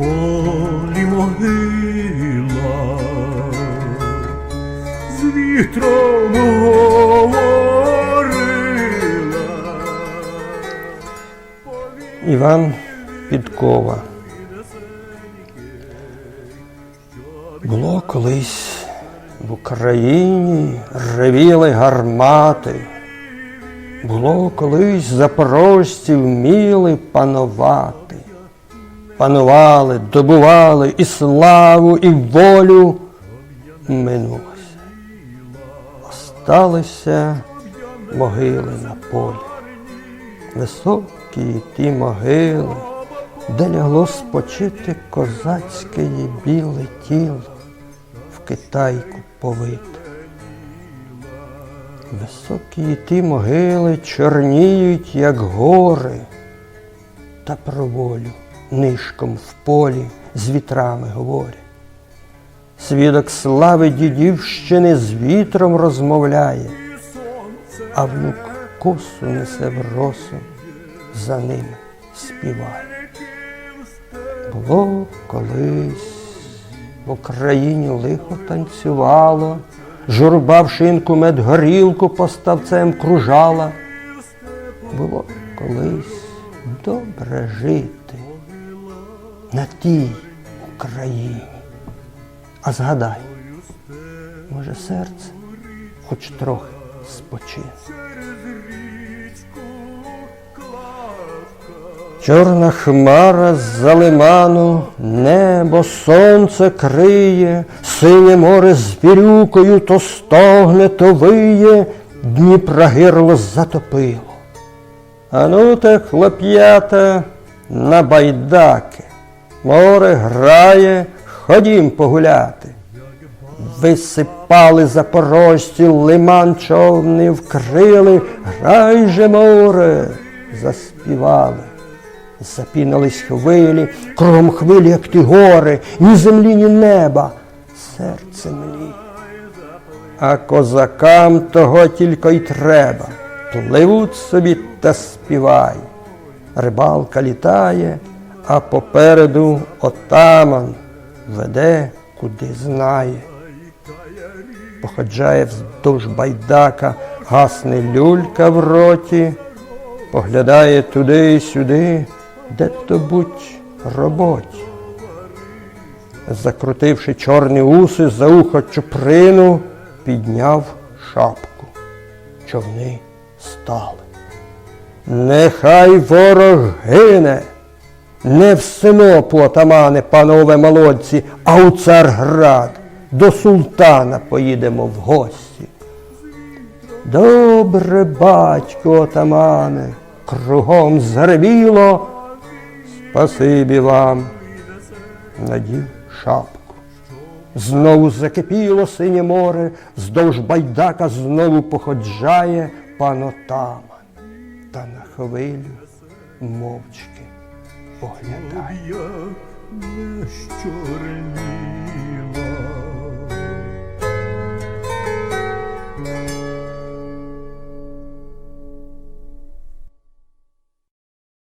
полі могила, з вітром говорила. Іван Підкова. Було колись в Україні ревіли гармати. Було колись запорожці вміли панувати. Панували, добували і славу, і волю минулося. Осталися могили на полі високі ті могили, де лягло спочити козацьке її біле тіло в китайку повите. Високі ті могили чорніють, як гори, та про волю нишком в полі з вітрами говорять. Свідок слави дідівщини з вітром розмовляє, а внук косу несе в росу, за ними співає. Було колись в Україні лихо танцювало, журба в шинку медгорілку поставцем кружала. Було колись добре жити на тій Україні. А згадай, може серце хоч трохи спочине. Чорна хмара з-за лиману, небо сонце криє, синє море з вірюкою то стогне, то виє, Дніпра гирло затопило. Ану те, хлоп'ята, на байдаки, море грає, ходім погуляти. Висипали запорожці, лиман човни вкрили, грай же море, заспівали. Запінались хвилі, кругом хвилі, як ті гори, ні землі, ні неба, серце млі. А козакам того тільки й треба. Пливуть собі та співай. Рибалка літає, а попереду отаман веде, куди знає. Походжає вздовж байдака, гасне люлька в роті, поглядає туди й сюди, де то будь роботі. Закрутивши чорні уси за ухо чуприну, підняв шапку. Човни стали. Нехай ворог гине, не в Синопу, отамане, панове молодці, а у Царград. До султана поїдемо в гості. Добре, батько отамане, кругом заревіло, спасибі вам, надів шапку. Знову закипіло синє море, вздовж байдака знову походжає пан отаман. Та на хвилю мовчки поглядає. Не щорніла.